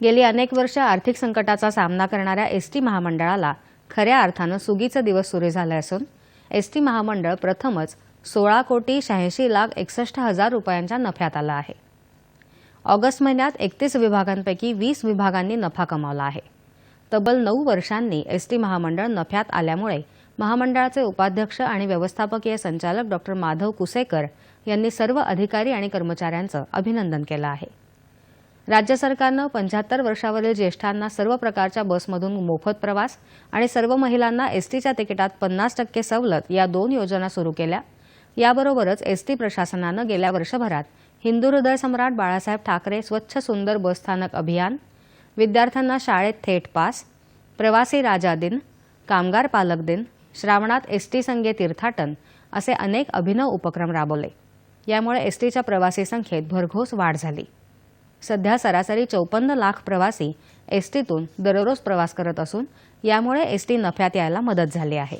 गेली अनेक वर्ष आर्थिक संकटाचा सामना करणाऱ्या एस टी महामंडळाला खऱ्या अर्थानं सुगीचे दिवस सुरू झाले असून एस टी महामंडळ प्रथमच सोळा कोटी शहाऐंशी लाख एकसष्ट हजार रुपयांच्या नफ्यात आलं आहे. ऑगस्ट महिन्यात एकतीस विभागांपैकी वीस विभागांनी नफा कमावला आहे. तब्बल नऊ वर्षांनी एस टी महामंडळ नफ्यात आल्यामुळे महामंडळाचे उपाध्यक्ष आणि व्यवस्थापकीय संचालक डॉक्टर माधव कुसेकर यांनी सर्व अधिकारी आणि कर्मचाऱ्यांचं अभिनंदन केलं आहे. राज्य सरकारनं पंच्याहत्तर वर्षावरील ज्येष्ठांना सर्व प्रकारच्या बसमधून मोफत प्रवास आणि सर्व महिलांना एसटीच्या तिकिटात पन्नास टक्के सवलत या दोन योजना सुरू केल्या. याबरोबरच एसटी प्रशासनानं गेल्या वर्षभरात हिंदू हृदय सम्राट बाळासाहेब ठाकरे स्वच्छ सुंदर बसस्थानक अभियान विद्यार्थ्यांना शाळेत थेट पास प्रवासी राजा दिन कामगार पालक दिन श्रावणात एसटी संघे तीर्थाटन असे अनेक अभिनव उपक्रम राबवले. यामुळे एसटीच्या प्रवासी संख्येत भरघोस वाढ झाली. सध्या सरासरी चौपन्न लाख प्रवासी एसटीतून दररोज प्रवास करत असून यामुळे एसटी नफ्यात यायला मदत झाली आहे.